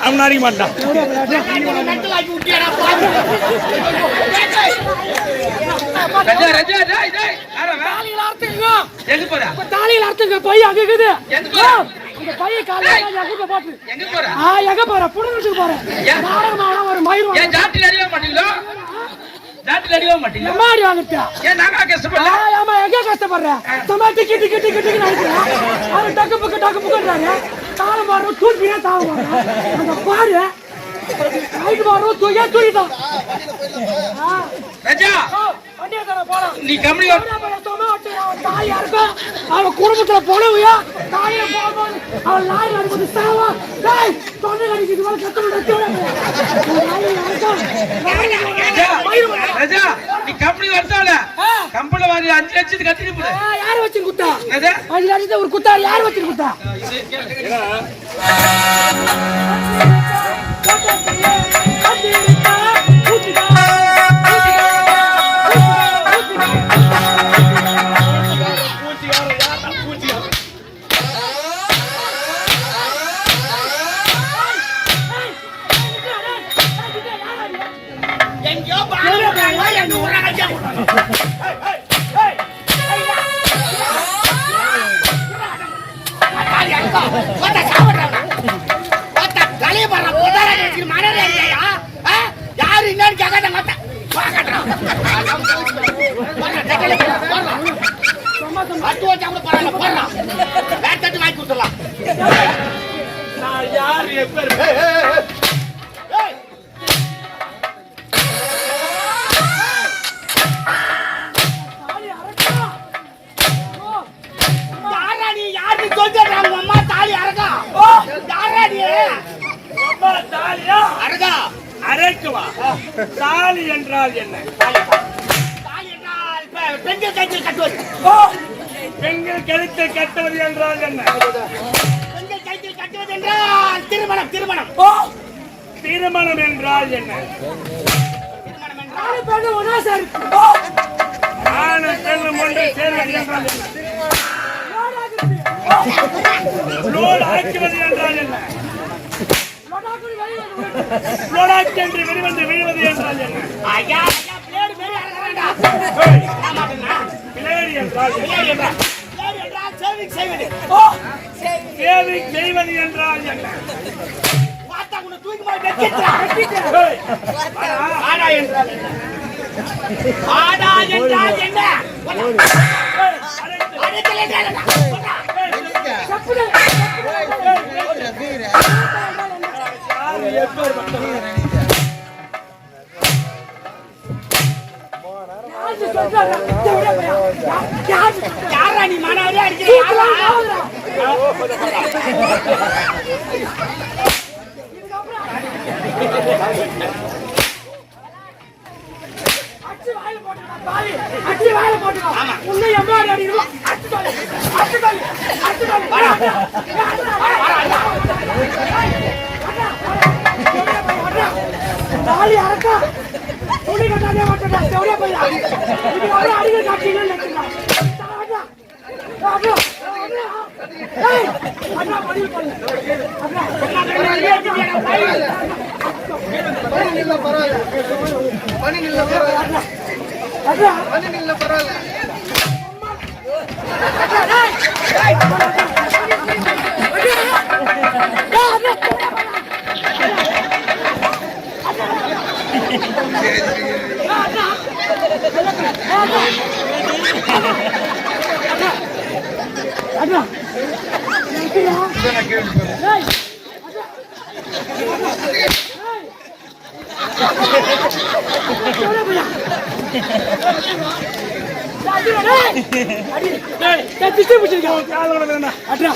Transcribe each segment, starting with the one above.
அவன் அடிக்க மாட்டான் தாலியில் அர்த்தங்க பையன் அங்க இருக்குது போற? இந்த பையன் காலையில எங்க எங்க போற ஆ எங்க போற புடுங்கிட்டு போறேன் நாடகமான ஒரு மயிர் ஏன் ஜாட்டில மாட்டீங்களோ ஜாட்டில அடிக்க மாட்டீங்களா? எம்மாடி வாங்கிட்டா? ஏன் நாங்க கஷ்டப்படல? ஆமா எங்க கஷ்டப்படுறேன் சும்மா டிக்கி டிக்கி டிக்கி டிக்கி நினைக்கிறேன் அது டக்கு புக்கு டக்கு புக்குன்றாங்க தாளம் மாறும் தூக்கினே தாளம் மாறும் அந்த பாரு. ரைட்டு மாறும் தூக்கியா தூக்கிட்டான்? ரஜா! நீ கம்பெனி வா. தாலியா இருக்கும் அவன் குடும்பத்துல பொழவையா? தாலியா போகும்போது அவன் லாரி அடிப்பது சாவா? டேய் தொண்டை அடிக்குது போல கத்து ரஜா ரஜா நீ கம்பெனி வரதால கம்பெனி வாரி அஞ்சு லட்சத்துக்கு கட்டிட்டு போடு. யார் வச்சு குத்தா? ரஜா அஞ்சு லட்சத்தை ஒரு குத்தார் யார் வச்சு குத்தா? யாரு பத்து வச்சா கூட பரவாயில்ல போடுறான் வேற தட்டு வாங்கி கொடுத்துடலாம் நான் யார் எப்பேர் தாலி அரகா யாரா தாலியா தாலி என்றால் என்ன பெண்கள் கைத்தில் கட்டுவது. பெண்கள் கழுத்தை கட்டுவது என்றால் என்ன? பெண்கள் கைத்தில் கட்டுவது என்றால் திருமணம் திருமணம். திருமணம் என்றால் என்ன? திருமணம் என்றால் நாலு பேரு ஒன்னா சார். ஆணு பெண்ணும் ஒன்று சேர்வது என்றால் என்ன? லோடு ஆக்குவது என்றால் என்ன? லோடாக்கு என்று வெளிவந்து விழுவது என்றால் என்ன? ஐயா ஐயா. செய்வது என்றால் என்ன ஆடா என்றால் என்ன ஆடா என்றால் என்ன அடைத்தல் என்றால் என்ன யாரா நீ மானாவரியா அடிக்கிற அச்சு வாயில போட்டுக்கோ உன்னை எம்மாடி அடிக்கணும் அச்சு தாலி அச்சு தாலி அச்சு தாலி வரா தாலி அரக்கா துணி கட்டாதே மாட்டேடா செவரே போயிடா இது வர அடிக்க காட்சிகள் நினைக்கிறா அண்ணா ஏய் அண்ணா படி பண்ணு அண்ணா அண்ணா அண்ணா ஏய்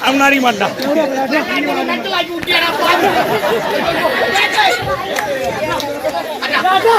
அவன் அடிக்க மாட்டான் அண்ணா.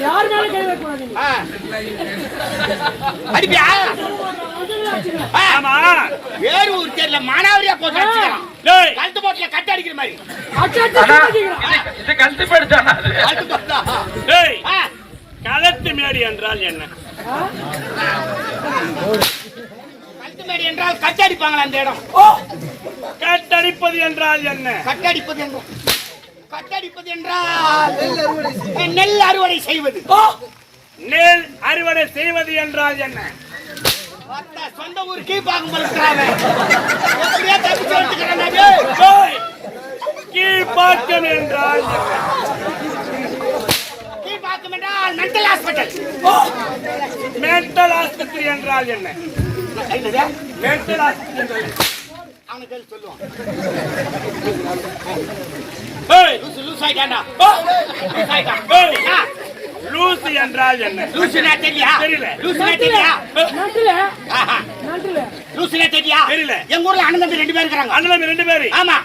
யார் மேல கை வைக்க அடிப்பியா ஆமா வேறு ஊர் தெரியல மானாவரியா போட்டு டேய் கழுத்து போட்டுல கட்ட அடிக்கிற மாதிரி இது கழுத்து கழுத்து டேய் ஆ. மேடி என்றால் என்ன மேடு என்றால் கட்டடிப்பாங்களா அந்த இடம்? கட்டடிப்பது என்றால் என்ன? கட்டடிப்பது என்றால் கட்டடிப்பது என்றால் நெல் அறுவடை செய்வது. நெல் அறுவடை செய்வது? என்றால் என்ன? சொந்த ஊர் கீழ்பாக்கம் டேய், கீழ்ப்பாக்கம் என்றால் என்ன? கீழ்பாக்கம் என்றால் மென்டல் ஹாஸ்பிட்டல் மென்டல் ஆஸ்பத்திரி என்றால் என்ன? அவனுக்கு கேள்வி சொல்லுவான் லூஸ் ஆயிட்டான்டா. ஓ, லூஸ் ஆயிட்டான். லூசு என்றால் என்ன? லூசுனா தெரியலையா தெரியல. லூசுனா நன்றில, ஆஹா. நன்றில. லூசுனா தெரியலையா தெரியல. எங்க ஊர்ல அண்ணன் தம்பி ரெண்டு பேர் இருக்காங்க அண்ணன் ரெண்டு பேரு. ஆமா.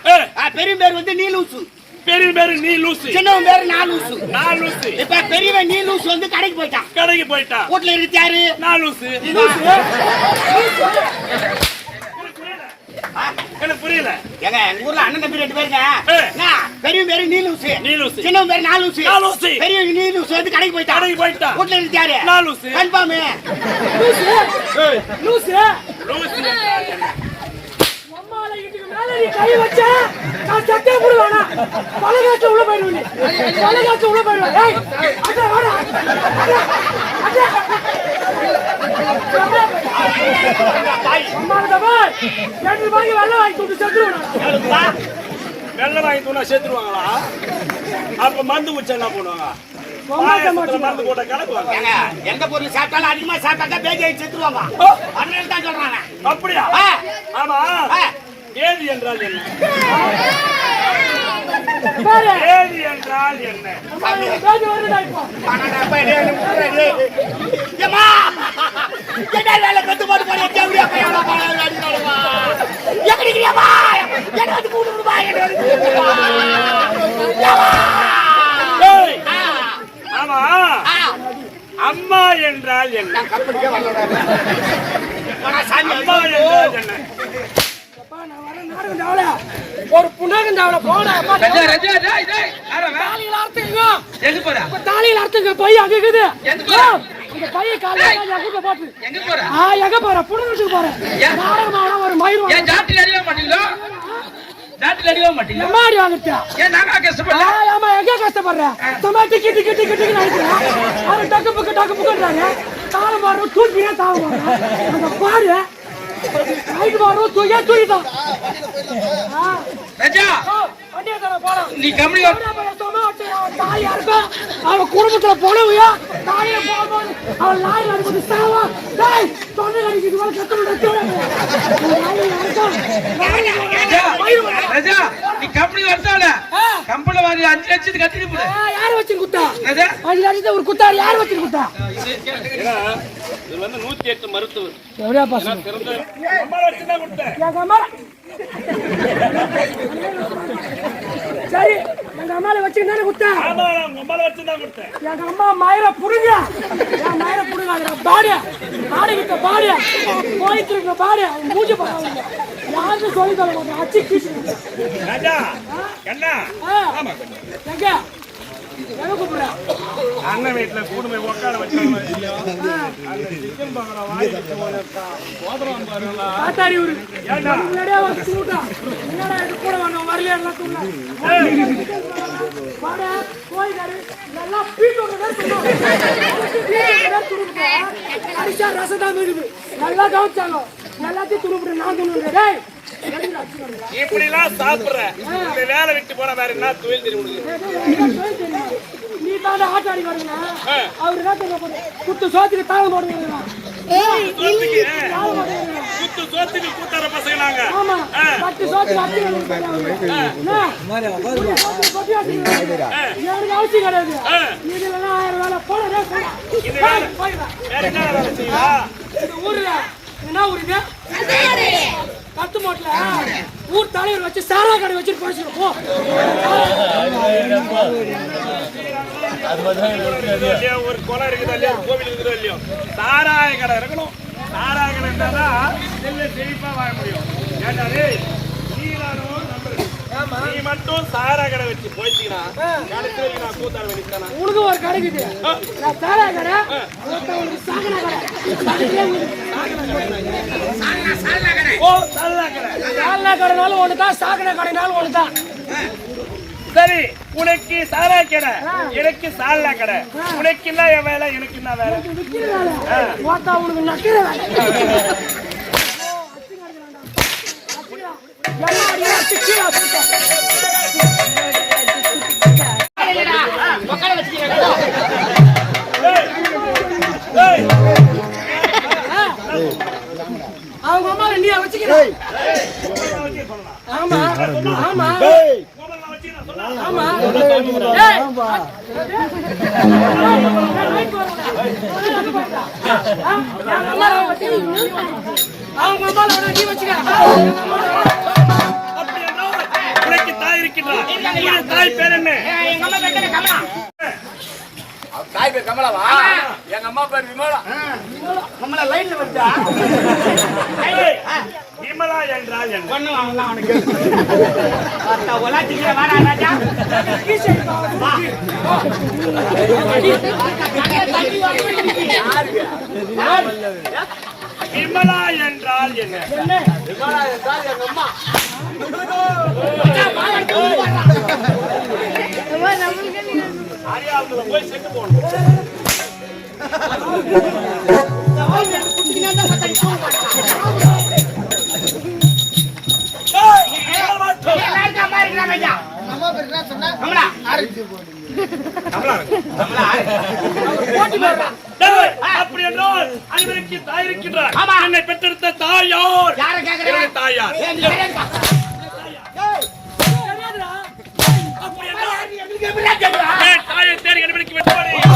பெரிய பேர் வந்து நீ லூசு பெரிய பேரு நீ லூசு. சின்னவன் பேரு நான் லூசு. நான் லூசு. இப்ப பெரியவன் நீ லூசு வந்து கடைக்கு போயிட்டான். கடைக்கு போயிட்டான் வீட்டுல இருக்கு யாரு? நான் லூசு. லூசு. எனக்கு புரியல. ஏங்க எங்க ஊர்ல அண்ணன் தம்பி ரெண்டு பேருங்க. பெரிய பேரு நீ லூசு. நீ லூசு. சின்னவன் பேரு நான் லூசு. நான் லூசு. பெரிய நீ லூசு வந்து கடைக்கு போயிட்டான். கடைக்கு போயிட்டான் வீட்டுல இருக்கு யாரு? நான் லூசு. கன்ஃபார்ம். லூசு, லூசு. லூசு. என்றால் என்ன? அம்மால இதுக்கு மேல நீ கை வச்ச, நான் சட்டை போடுவேனா? பலகாச்சு உள்ள போயிடுவேன் நீ. பலகாச்சு உள்ள போயிடுவேன். ரெண்டு ரூபாய்க்கு வெள்ளை வாங்கி கொடுத்து செத்துருவேன். வெள்ளை வாங்கி தூணா சேர்த்துருவாங்களா அப்ப மருந்து குச்சா என்ன பண்ணுவாங்க? எந்த பொருள் சாப்பிட்டாலும் அதிகமா சாப்பிட்டாக்கா பேஜ் ஆகி செத்துருவாங்க. அதனால தான் சொல்றாங்க அப்படியா. ஆமா. ஏதி என்றால் என்ன? ஏதி என்றால் என்ன? வேலை கத்து போட்டு பையனா, வந்து ஆமா. என்றால் அம்மா என்றால் என்ன? ஒரு புண்ணாகம் தேவல போடா. ரஜா ரஜா டேய் டேய்? தாலியில அறுத்துங்க எங்க போற? இப்ப தாலியில அறுத்துங்க பை அங்க இருக்குது. எங்க போற? இந்த பைய காலையில எங்க போற? ஆ எங்க போற? நாடகமான ஒரு மயிர் ஏன் ஜாட்டில அடிக்க மாட்டீங்களோ? ஜாட்டில அடிக்க மாட்டீங்களா? எம்மாடி வாங்கிட்டா ஏன் நாங்க கஷ்டப்படல ஆமா எங்க கஷ்டப்படுற? சும்மா டிக்கி டிக்கி டிக்கி டிக்கி நினைக்கிறேன் அவரு டக்கு புக்கு டக்கு புக்குன்றாங்க. தாள மாறும் தூக்கியே தாள மாறும் அந்த பாரு. நீ கம்பெனி அவன் குடும்பத்துல பொழவையா தாலிய போகும்போது அவன் லாயில் அடிப்பது சாவா? டேய் தொண்டை போல ரஜா! கத்து நீ கம்பெனி வரதால கம்பெனி வாரி அஞ்சு லட்சத்துக்கு கட்டிட்டு போடு. யார் வச்சு குத்தா? அஞ்சு லட்சத்தை ஒரு குத்தார் யார் வச்சு குத்தா? இவர் வந்து நூத்தி எட்டு மருத்துவர். எவ்வளோ அம்மா சரி எங்க அம்மால வச்சுக்கிட்டு கொடுத்தேன் எங்க அம்மா மயிர புடுங்க. என் மயிர புடுங்க அதுல பாடு. பாடு கிட்ட பாடு. போயிட்டு இருக்க பாடு. அவன் மூஞ்சி போறாங்க யாருக்கும் சொல்லி தர மாட்டேன். அச்சு கீச்சு. ராஜா என்ன. எங்க? எங்க கூப்பிடுற? அண்ணன் வீட்டுல கூடுமை உட்கார வச்சாங்க சிக்கன் பக்கோடா வாங்கிட்டு போனேன்க்கா. போதும் பாருங்களா காத்தாடி ஊரு ஏண்டா? முன்னாடியே வந்து தூட்டா என்னடா இது கூட வேணும் வரலையா எல்லாம் தூங்க வாடா போய் கரு நல்லா பீட்டு அடிச்சா ரசம் தான் இருக்குது நல்லா கவனிச்சாங்க எல்லாத்தையும் துருப்பிட்டு நான் துணுங்க டேய் இப்படி எல்லாம் சாப்பிடுற வேலை விட்டு போற வேற என்ன தொழில் தெரியும் ஆட்டாடி வரீங்க அவரு என்ன தெரியுமா? குத்து சோத்துக்கு தாளம் போடுவீங்க சோத்துக்கு தாளம் போடுவீங்க குத்து சோத்துக்கு கூட்டார பசங்க நாங்க. ஆமா. பத்து சோத்துக்கு அத்தி எனக்கு அவசியம் கிடையாது. இதுல எல்லாம் ஆயிரம் வேலை போடவே இது வேலை. வேற என்ன வேலை செய்யலா இந்த ஊர்ல என்ன ஊர் இது கத்து மோட்ல ஊர் தலைவர் வச்சு சாரா கடை வச்சுட்டு போயிட்டு போ. இல்லையா, ஒரு குளம் இருக்குது இல்லையா? கோவில் இருக்குதோ இல்லையோ? சாராய கடை இருக்கணும். சாராய கடை இருந்தாதான் நெல்லை செழிப்பா வாழ முடியும். ஏண்டா டேய், நீ மட்டும் சாராய கடை வச்சு போயிட்டீங்கன்னா கடைசி வரைக்கும் நான் கூத்தாட வேண்டியதானா உனக்கு ஒரு கடை நான் சாரா கடை சாகனா ஓ கடை. சாகனா கடைனாலும் ஒன்று தான் சாகனா கடைனாலும் ஒன்று தான் சரி உனக்கு சாராய கடை எனக்கு சாலா கடை. உனக்கு என்ன என் வேலை எனக்கு என்ன வேலை? உனக்கு நக்கிற வேலை எல்லாரையும் அடிச்சு கீழே போட்டு. உட்கார வச்சுக்கிறேன் ஏய், அவங்க அம்மா நீ வச்சுக்கிற ஆமா ஆமா ஆமா அவங்க அம்மா நீ வச்சுக்க இருக்கின்றார் தாய் பேர் என்ன? எங்க அம்மா பேர் கமலா. தாய் பேர் கமலாவா? எங்க அம்மா பேர் விமலா. கமலா லைன்ல ஏய், விமலா என்றால் என்ன? வாங்கலாம் அவனுக்கு. அத்தா ஒலாச்சிக்கிற வாடா ராஜா. விமலா என்றால் என்ன? விமலா என்றால் எங்க அம்மா. ஆரியாவுல அப்படி என்றால் அனைவருக்கு தாய் இருக்கின்றார் என்னை பெற்றெடுத்த தாயார் தாயார் ஏன் நீ சரியா தெரியாதுடா அப்படி என்றால் எங்களுக்கு எப்படிடா கேக்குறா என் தாயை தேடி கண்டுபிடிக்க வேண்டும்.